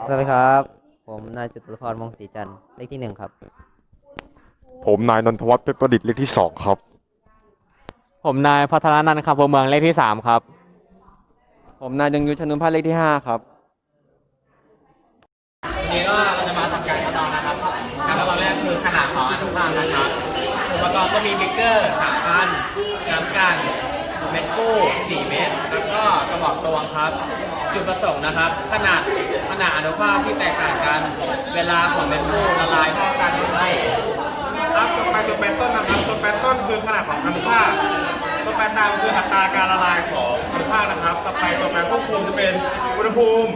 สวัสดีครับ ผมนายจตุพรวงศรีจันทร์เลขที่หนึ่งครับ ผมนายนนทวัฒน์เพชรประดิษฐ์เลขที่สองครับ ผมนายพัฒนานันท์คำวงเมืองเลขที่สามครับ ผมนายดึงยุทธชนุนพัฒน์เลขที่ห้าครับวันนี้ก็เราจะมาทำการทดลองนะครับการทดลองแรกคือขนาดของอนุภาคนะครับอุปกรณ์ก็มีบิ๊กเกอร์สามพันน้ำกัน เม็ดฟูสี่เม็ดแล้วก็กระบอกตวงครับ จุดประสงค์นะครับ ขนาดขนาดอนุภาคที่แตกต่างกัน เวลาของเม็ดฟูละลายเท่ากันหรือไม่ครับตัวแปรตัวแปรต้นนะครับตัวแปรต้นคือขนาดของอนุภาคตัวแปรตามคืออัตราการละลายของอนุภาคนะครับ ต่อไปตัวแปรควบคุมจะเป็นอุณหภูมิ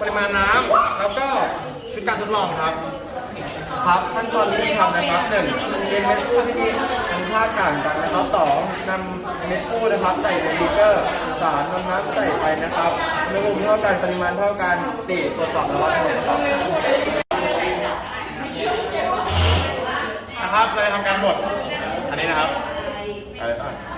ปริมาณน้ำแล้วก็ชุดการทดลองครับ ครับขั้นตอนที่ทำนะครับหนึ่งเรียนเม็ดฟูที่มีอนุภาคต่างกันนะครับสองนำเม็ดฟูนะครับใส่ในบีเกอร์สามนำน้ำใส่ไปนะครับอุณหภูมิเท่ากันปริมาณเท่ากันสี่ตรวจสอบระดับผลครับนะครับเราจะทำการบดอันนี้นะครับอะไรบ้าง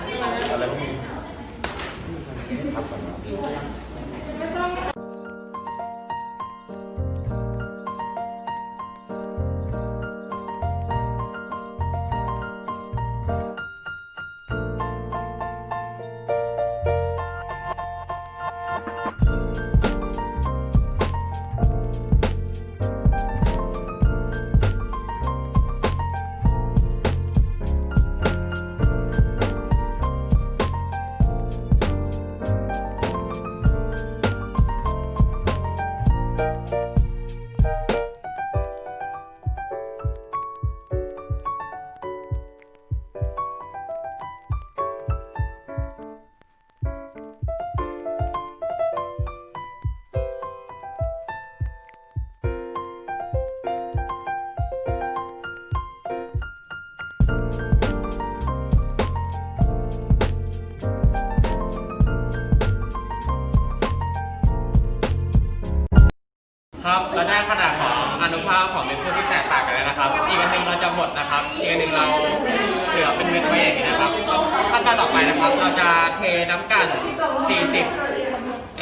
ไปนะครับ เราจะเทน้ำกัน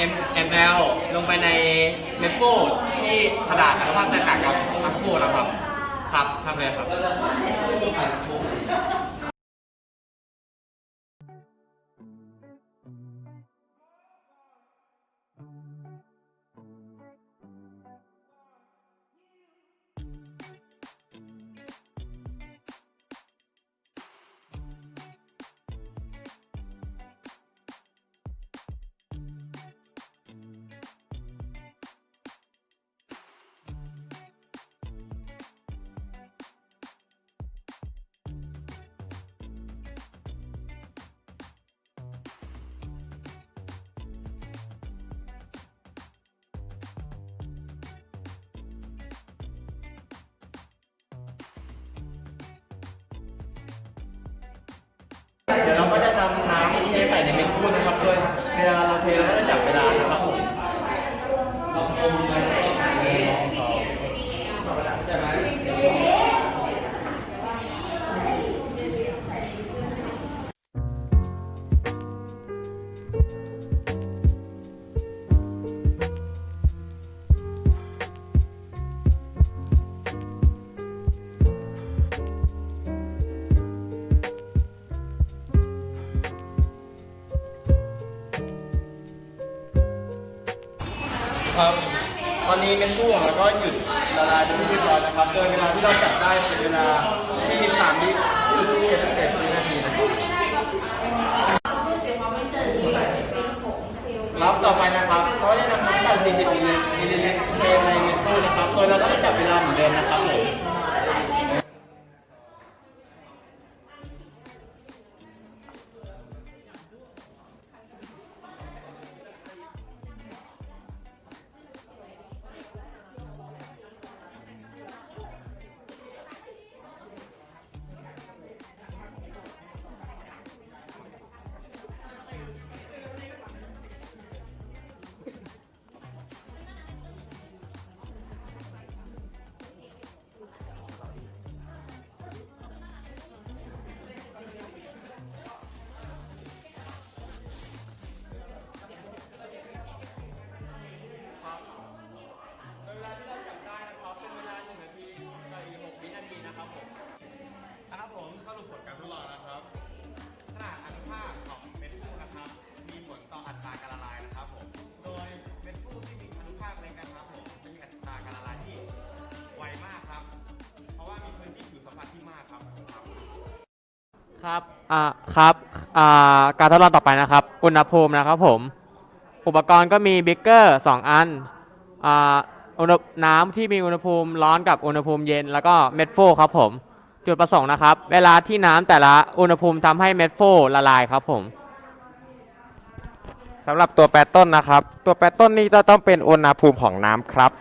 40 ml ลงไปในเม็ดฟูที่ขนาดอนุภาคแตกต่างกันทั้งคู่นะครับ ครับทำเลยครับ ยวเราก็จะนำน้ำเทใส่ในเม็ดฟูนะครับโดยเวลาเราเทเราก็จะจับ ครับ ตอนนี้เม็ดฟูของเราก็หยุดละลายเป็นที่เรียบร้อยนะครับ โดยเวลาที่เราจับได้คือเวลาที่23วิจุดที่11วินาทีนะครับครับต่อไปนะครับเขาจะนำน้ำตาล40มิลลิลิตรเทในเม็ดฟูนะครับ โดยเราต้องจับเวลาเหมือนเดิมนะครับผม หลอดนะครับ ขนาดอนุภาคของเม็ดฟูนะครับ มีผลต่ออัตราการละลายนะครับผม โดยเม็ดฟูที่มีอนุภาคเล็กนะครับผมจะมีอัตราการละลายที่ไวมากครับ เพราะว่ามีพื้นที่ผิวสัมผัสที่มากครับครับครับ อ่า ครับ อ่า การทดลองต่อไปนะครับ อุณหภูมินะครับผม อุปกรณ์ก็มีบิ๊กเกอร์สองอัน อ่า อุณหน้ำที่มีอุณหภูมิร้อนกับอุณหภูมิเย็น แล้วก็เม็ดโฟครับผม จุดประสงค์นะครับ เวลาที่น้ำแต่ละอุณหภูมิทำให้เม็ดโฟละลายครับผมสำหรับตัวแปรต้นนะครับ ตัวแปรต้นนี้จะต้องเป็นอุณหภูมิของน้ำครับ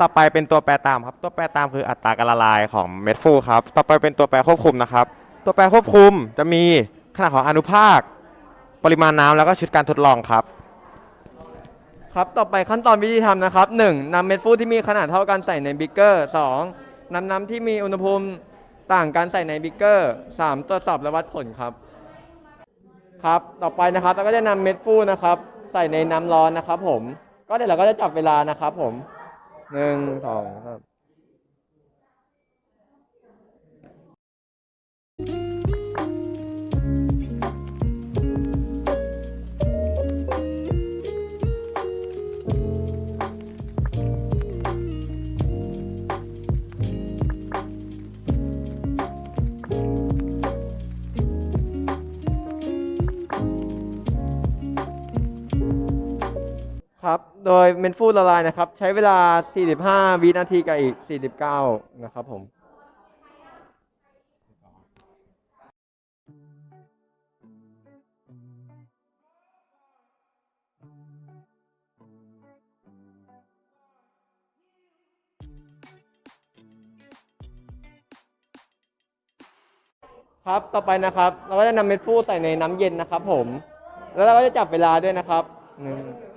ต่อไปเป็นตัวแปรตามครับ ตัวแปรตามคืออัตราการละลายของเม็ดฟูครับ ต่อไปเป็นตัวแปรควบคุมนะครับ ตัวแปรควบคุมจะมีขนาดของอนุภาค ปริมาณน้ำแล้วก็ชุดการทดลองครับ ครับ ต่อไปขั้นตอนวิธีทำนะครับ 1. นำเม็ดฟูที่มีขนาดเท่ากันใส่ในบิ๊กเกอร์ 2. นำน้ำที่มีอุณหภูมิ ต่างกันใส่ในบิ๊กเกอร์ 3. ตรวจสอบและวัดผลครับ ครับ ต่อไปนะครับเราก็จะนำเม็ดฟูนะครับ ใส่ในน้ำร้อนนะครับ ผม ก็เดี๋ยวเราก็จะจับเวลานะครับ ผมหนึ่งสอง ครับ โดยเมนฟูละลายนะครับ ใช้เวลา 45 วินาทีกับอีก 49 นะครับผมครับ ต่อไปนะครับ เราก็จะนำเม็ดฟูใส่ในน้ำเย็นนะครับผม แล้วเราก็จะจับเวลาด้วยนะครับหนึ่ง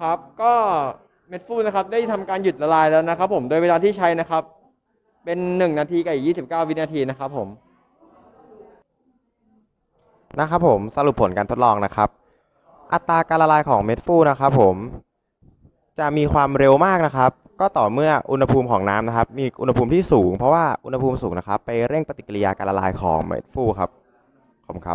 ครับ ก็เม็ดฟูนะครับได้ทำการหยุดละลายแล้วนะครับ ผมโดยเวลาที่ใช้นะครับ เป็น 1 นาทีกับอีก29 วินาทีนะครับผมนะครับผมสรุปผลการทดลองนะครับ อัตราการละลายของเม็ดฟูนะครับผมจะมีความเร็วมากนะครับ ก็ต่อเมื่ออุณหภูมิของน้ำนะครับ มีอุณหภูมิที่สูงเพราะว่าอุณหภูมิสูงนะครับ ไปเร่งปฏิกิริยาการละลายของเม็ดฟูครับผมครับ